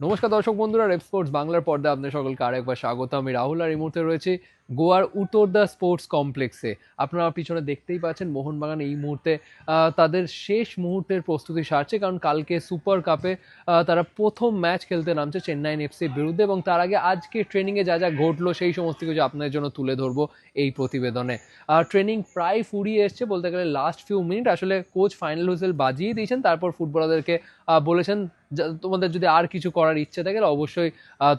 নমস্কার দর্শক বন্ধুরা রেপ স্পোর্টস বাংলার পর্দায় আপনাদের সকলকে আরেকবার স্বাগত। আমি রাহুল আর এই মুহূর্তে রয়েছে গোয়ার উত্তর উত্তরদা স্পোর্টস কমপ্লেক্সে। আপনারা পিছনে দেখতেই পাচ্ছেন মোহনবাগান এই মুহূর্তে তাদের শেষ মুহূর্তের প্রস্তুতি সারছে, কারণ কালকে সুপার কাপে তারা প্রথম ম্যাচ খেলতে নামছে চেন্নাইন এফসির বিরুদ্ধে এবং তার আগে আজকে ট্রেনিংয়ে যা যা ঘটলো সেই সমস্ত কিছু আপনাদের জন্য তুলে ধরবো এই প্রতিবেদনে। আর ট্রেনিং প্রায় ফুরিয়ে এসছে বলতে গেলে লাস্ট ফিউ মিনিট আসলে কোচ ফাইনাল হুইসেল বাজিয়ে দিয়েছেন, তারপর ফুটবলারদেরকে বলেছেন তোমাদের যদি আর কিছু করার ইচ্ছে থাকে অবশ্যই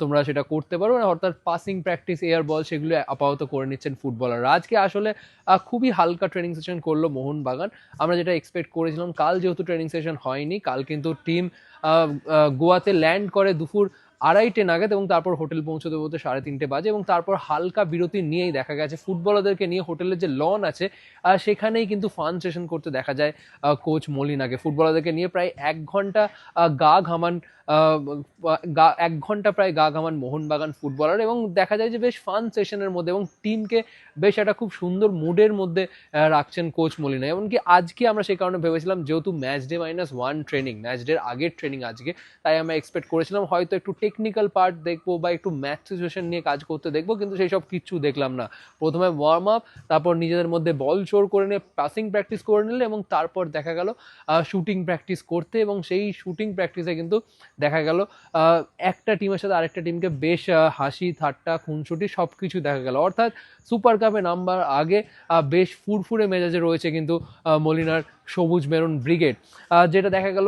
তোমরা সেটা করতে পারো। অর্থাৎ পাসিং প্র্যাকটিস এয়ার বল সেগুলো আপাতত করে নিচ্ছেন ফুটবলার আজকে আসলে খুবই হালকা ট্রেনিং সেশন করল মোহনবাগান। আমরা যেটা এক্সপেক্ট করেছিলাম, কাল যেহেতু ট্রেনিং সেশন হয়নি, কাল কিন্তু টিম গোয়াতে ল্যান্ড করে দুপুর আড়াইটে নাগাদ এবং তারপর হোটেল পৌঁছতে পৌঁছতে সাড়ে তিনটে বাজে এবং তারপর হালকা বিরতি নিয়েই দেখা গেছে। ফুটবলারদেরকে নিয়ে হোটেলের যে লন আছে সেখানেই কিন্তু ফান সেশন করতে দেখা যায় কোচ মলিনাকে ফুটবলারদেরকে নিয়ে প্রায় এক ঘণ্টা গা ঘামান গা, এক ঘণ্টা প্রায় গা ঘামান মোহনবাগান ফুটবলার এবং দেখা যায় যে বেশ ফান সেশনের মধ্যে এবং টিমকে বেশ একটা খুব সুন্দর মুডের মধ্যে রাখছেন কোচ মলিনা। এমনকি আজকে আমরা সেই কারণে ভেবেছিলাম যেহেতু match day minus one training match ডের আগের ট্রেনিং আজকে, তাই আমরা এক্সপেক্ট করেছিলাম হয়তো একটু টেকনিক্যাল পার্ট দেখব বা একটু ম্যাচ সিচুয়েশন নিয়ে কাজ করতে দেখব, কিন্তু সেই সব কিচ্ছু দেখলাম না। প্রথমে ওয়ার্ম আপ তারপর নিজেদের মধ্যে বল চোর করে নিয়ে পাসিং প্র্যাকটিস করে নিলে এবং তারপর দেখা গেল শুটিং প্র্যাকটিস করতে এবং সেই শুটিং প্র্যাকটিসে কিন্তু দেখা গেল। একটা টিমের সাথে আরেকটা টিমকে বেশ হাসি, ঠাট্টা, খুনসুটি সব কিছু দেখা গেল। অর্থাৎ সুপার কাপে নাম্বার আগে বেশ ফুরফুরে মেজাজে রয়েছে কিন্তু মলিনার সবুজ মেরুন ব্রিগেড। যেটা দেখা গেল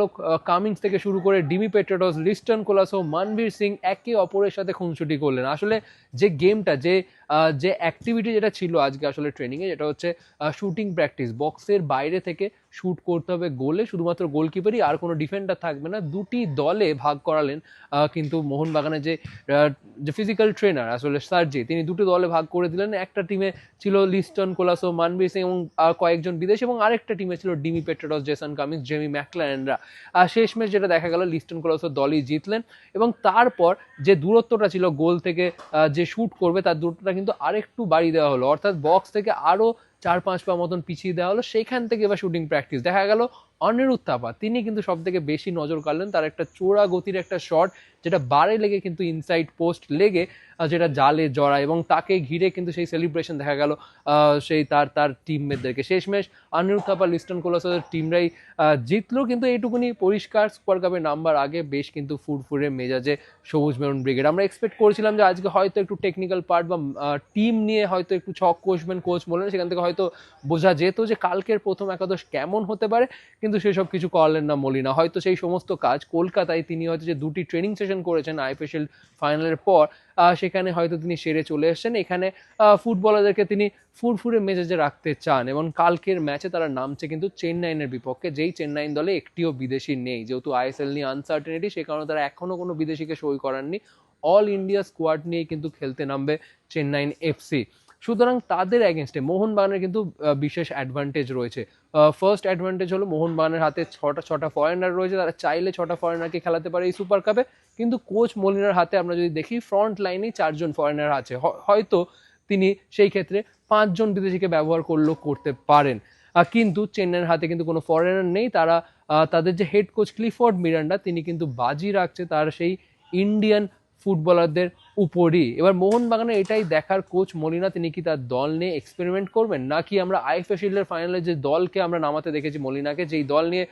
কামিংস থেকে শুরু করে ডিমি পেট্রেটস লিস্টন কোলাসো মানবীর সিং একে অপরের সাথে খুনসুটি করলেন। আসলে যে গেমটা যে যে অ্যাক্টিভিটি যেটা ছিল আজকে আসলে ট্রেনিংয়ে যেটা হচ্ছে শুটিং প্র্যাকটিস বক্সের বাইরে থেকে শুট করতে হবে গোলে শুধুমাত্র গোলকিপারই আর কোনো ডিফেন্ডার থাকবে না, দুটি দলে ভাগ করালেন কিন্তু মোহনবাগানের যে যে ফিজিক্যাল ট্রেনার আসলে সার্জি, তিনি দুটো দলে ভাগ করে দিলেন। একটা টিমে ছিল লিস্টন কোলাসো মানবীর সিং এবং কয়েকজন বিদেশ এবং আরেকটা টিমে ছিল Dimi Petratos Jason Cummings Jamie ম্যাকলারেনরা আর শেষ ম্যাচ যেটা দেখা গেল, লিস্টন কোলাসো দলই জিতলেন এবং তারপর যে দূরত্বটা ছিল গোল থেকে যে শুট করবে তার দূরত্বটা কিন্তু আরেকটু বাড়িয়ে দেওয়া হলো। অর্থাৎ বক্স থেকে আরও চার পাঁচ পা মতন পিছিয়ে দেওয়া হলো। সেখান থেকে এবার শুটিং প্র্যাকটিস দেখা গেল অনিরুদ্ধ থাপা তিনি কিন্তু সব থেকে বেশি নজর কাড়লেন তার একটা চোরা গতির একটা শট যেটা বারে লেগে কিন্তু ইনসাইড পোস্ট লেগে যেটা জালে জড়ায় এবং তাকে ঘিরে কিন্তু সেই সেলিব্রেশন দেখা গেল সেই তার তার টিমমেটদেরকে শেষমেশ অনিরুদ্ধ থাপা লিস্টন কোলাসের টিমরাই জিতলো কিন্তু এইটুকুনি পরিষ্কার সুপার কাপের নাম্বার আগে বেশ কিন্তু ফুরফুরে মেজাজে সবুজ মেরুন ব্রিগেড আমরা এক্সপেক্ট করেছিলাম যে আজকে হয়তো একটু টেকনিক্যাল পার্ট বা টিম নিয়ে হয়তো একটু ছক কষবেন কোচ বললেন, সেখান থেকে হয়তো বোঝা যেত যে কালকের প্রথম একাদশ কেমন হতে পারে। কিন্তু সেসব কিছু করলেন না মলিনা। হয়তো সেই সমস্ত কাজ কলকাতায় তিনি হয়তো যে দুটি ট্রেনিং সেশন করেছেন আইপিএল ফাইনালের পর সেখানে হয়তো তিনি সেরে চলে এসেছেন। এখানে ফুটবলারদেরকে তিনি ফুরফুরে মেজাজে রাখতে চান এবং কালকের ম্যাচে তারা নামছে কিন্তু চেন্নাইনের বিপক্ষে। যেই চেন্নাইন দলে একটিও বিদেশি নেই। যেহেতু আইএসএল নিয়ে আনসার্টেনিটি সে কারণে তারা এখনও কোনো বিদেশিকে সই করাননি। অল ইন্ডিয়া স্কোয়াড নিয়ে কিন্তু খেলতে নামবে চেন্নাইন এফসি। সুতরাং তাদের অ্যাগেনস্টে মোহনবাগানের কিন্তু বিশেষ অ্যাডভান্টেজ রয়েছে। ফার্স্ট অ্যাডভান্টেজ হলো মোহনবাগানের হাতে ছটা ছটা ফরেনার রয়েছে, তারা চাইলে ছটা ফরেনারকে খেলাতে পারে এই সুপার কাপে কিন্তু কোচ মলিনার হাতে আমরা যদি দেখি ফ্রন্ট লাইনেই চারজন ফরেনার আছে। হয়তো তিনি সেই ক্ষেত্রে পাঁচজন বিদেশিকে ব্যবহার করলেও করতে পারেন। কিন্তু চেন্নাইয়ের হাতে কিন্তু কোনো ফরেনার নেই। তারা তাদের যে হেড কোচ ক্লিফোর্ড মিরান্ডা, তিনি কিন্তু বাজি রাখছে তার সেই ইন্ডিয়ান ফুটবলারদের উপরই। এবার মোহনবাগানের এটাই দেখার কোচ মলিনা তিনি কি তার দল নিয়ে এক্সপেরিমেন্ট করবেন? নাকি আমরা আইএফএ শিল্ডের ফাইনালে যে দলকে আমরা নামাতে দেখেছি মলিনাকে, যেই দল নিয়ে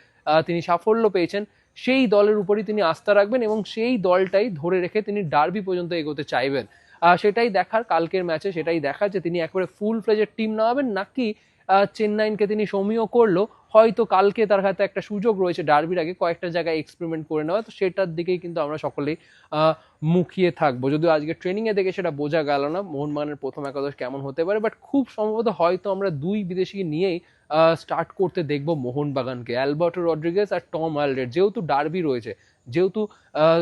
তিনি সাফল্য পেয়েছেন, সেই দলের উপরই তিনি আস্থা রাখবেন এবং সেই দলটাই ধরে রেখে তিনি ডার্বি পর্যন্ত এগোতে চাইবেন। সেটাই দেখার কালকের ম্যাচে সেটাই দেখার যে তিনি একবারে ফুল ফ্লেজের টিম নামাবেন, নাকি চেন্নাইনকে তিনি সমীহ করল। হয়তো কালকে তার হাতে একটা সুযোগ রয়েছে ডার্বির আগে কয়েকটা জায়গায় এক্সপেরিমেন্ট করে নেওয়া, তো সেটার দিকেই কিন্তু আমরা সকলেই মুখিয়ে থাকব। যদিও আজকে ট্রেনিংয়ে দেখে সেটা বোঝা গেল না, মোহনবাগানের প্রথম একাদশ কেমন হতে পারে বাট খুব সম্ভবত হয়তো আমরা দুই বিদেশিকে নিয়েই স্টার্ট করতে দেখব মোহনবাগানকে। অ্যালবার্টো রড্রিগেস আর টম আলডের, যেহেতু ডার্বি রয়েছে যেহেতু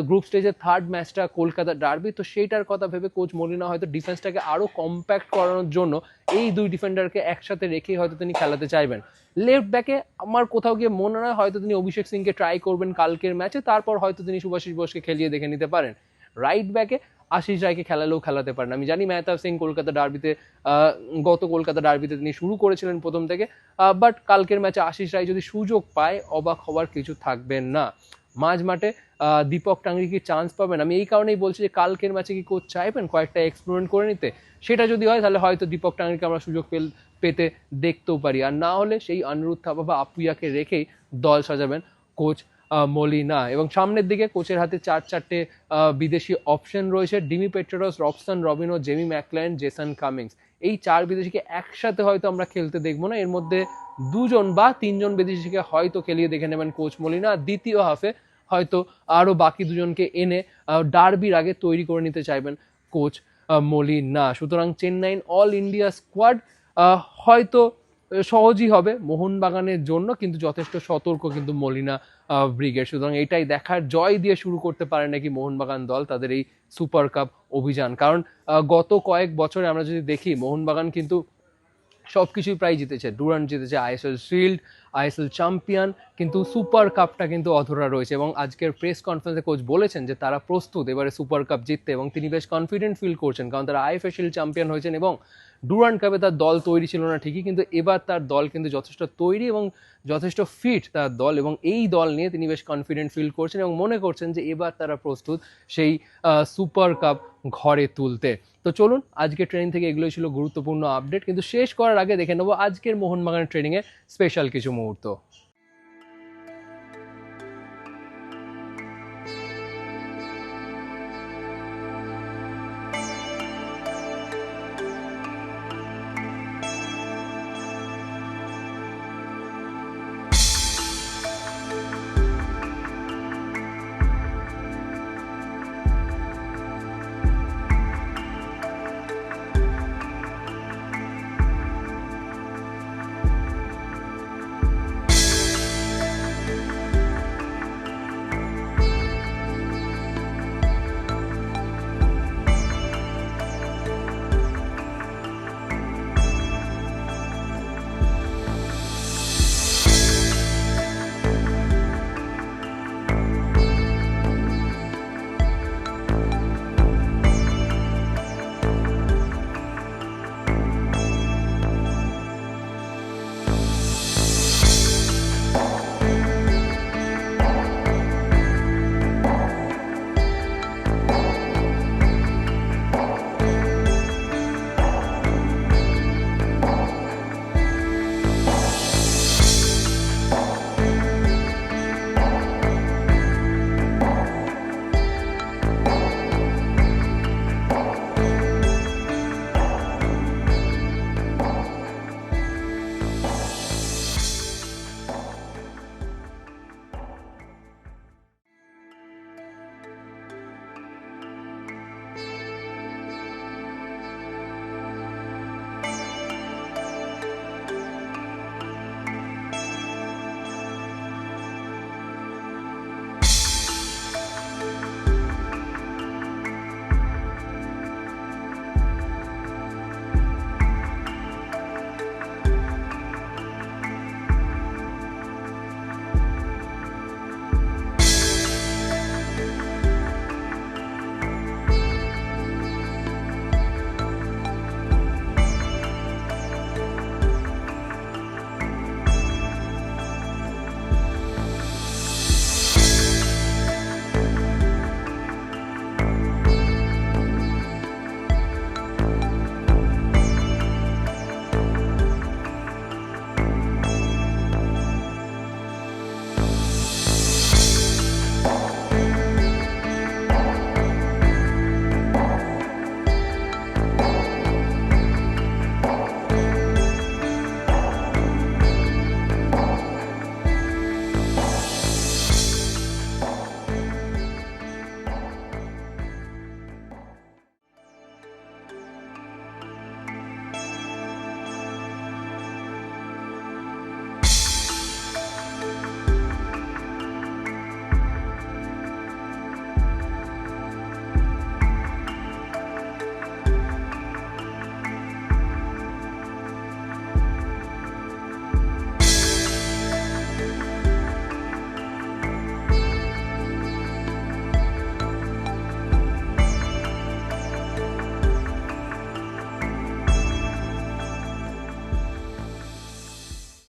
গ্রুপ স্টেজের থার্ড ম্যাচটা কলকাতা ডার্বি তো সেইটার কথা ভেবে কোচ মলিনা হয়তো ডিফেন্সটাকে আরও কম্প্যাক্ট করানোর জন্য এই দুই ডিফেন্ডারকে একসাথে রেখেই হয়তো তিনি খেলাতে চাইবেন। লেফট ব্যাকে আমার কোথাও গিয়ে মনে হয়, হয়তো তিনি অভিষেক সিংকে ট্রাই করবেন কালকের ম্যাচে তারপর হয়তো তিনি সুভাষিস বোসকে খেলিয়ে দেখে নিতে পারেন। রাইট ব্যাকে আশিস রায়কে খেলালেও খেলাতে পারেন। আমি জানি মেহতাব সিং কলকাতা ডার্বিতে গত কলকাতা ডার্বিতে তিনি শুরু করেছিলেন প্রথম থেকে বাট কালকের ম্যাচে আশিস রায় যদি সুযোগ পায়, অবাক হওয়ার কিছু থাকবেন না। মাঝ মাঠে দীপক টাঙ্গি কি চান্স পাবেন? আমি এই কারণেই বলছি যে কালকের ম্যাচে কি কোচ চাইবেন? কয়েকটা এক্সপ্লোরেন্ট করে নিতে। সেটা যদি হয়, তাহলে হয়তো দীপক টাঙ্গিকে আমরা সুযোগ পেল- পেতে দেখতেও পারি। আর না হলে সেই অনিরুদ্ধ থাপা বা আপুইয়াকে রেখেই দল সাজাবেন কোচ মলিনা। এবং সামনের দিকে কোচের হাতে চার চারটে বিদেশি অপশন রয়েছে। Dimi Petratos Robson Robinho, Jamie Maclaren Jason Cummings. এই চার বিদেশিকে একসাথে হয়তো আমরা খেলতে দেখব না। এর মধ্যে দুজন বা তিনজন বিদেশিকে হয়তো খেলিয়ে দেখে নেবেন কোচ মলিনা। দ্বিতীয় হাফে হয়তো আরও বাকি দুজনকে এনে ডার্বির আগে তৈরি করে নিতে চাইবেন কোচ মলিনা। সুতরাং চেন্নাইন অল ইন্ডিয়া স্কোয়াড হয়তো সহজই হবে মোহনবাগানের জন্য, কিন্তু যথেষ্ট সতর্ক কিন্তু মলিনা ব্রিগেড। সুতরাং এটাই দেখার জয় দিয়ে শুরু করতে পারে নাকি মোহনবাগান দল তাদের এই সুপার কাপ অভিযান। কারণ গত কয়েক বছরে আমরা যদি দেখি, মোহনবাগান কিন্তু সব কিছুই প্রায় জিতেছে। ডুরান্ট জিতেছে আইএসএল শিল্ড, আইএসএল চ্যাম্পিয়ন, কিন্তু সুপার কাপটা কিন্তু অধরা রয়েছে। এবং আজকের প্রেস কনফারেন্সে কোচ বলেছেন যে তারা প্রস্তুত, এবারে সুপার কাপ জিততে। এবং তিনি বেশ কনফিডেন্ট ফিল করছেন, কারণ তারা আইএফএ শিল্ড চ্যাম্পিয়ন হয়েছেন এবং ডুরান্ট কাপে তার দল তৈরি ছিল না ঠিকই, কিন্তু এবার তার দল কিন্তু যথেষ্ট তৈরি এবং যথেষ্ট ফিট তার দল এবং এই দল নিয়ে তিনি বেশ কনফিডেন্ট ফিল করছেন এবং মনে করছেন যে এবার তারা প্রস্তুত সেই সুপার কাপ ঘরে তুলতে। তো চলুন আজকে ট্রেনিং থেকে এগুলোই ছিল গুরুত্বপূর্ণ আপডেট কিন্তু শেষ করার আগে দেখে নেব আজকের মোহনবাগানের ট্রেনিংয়ে স্পেশাল কিছু মুহূর্ত।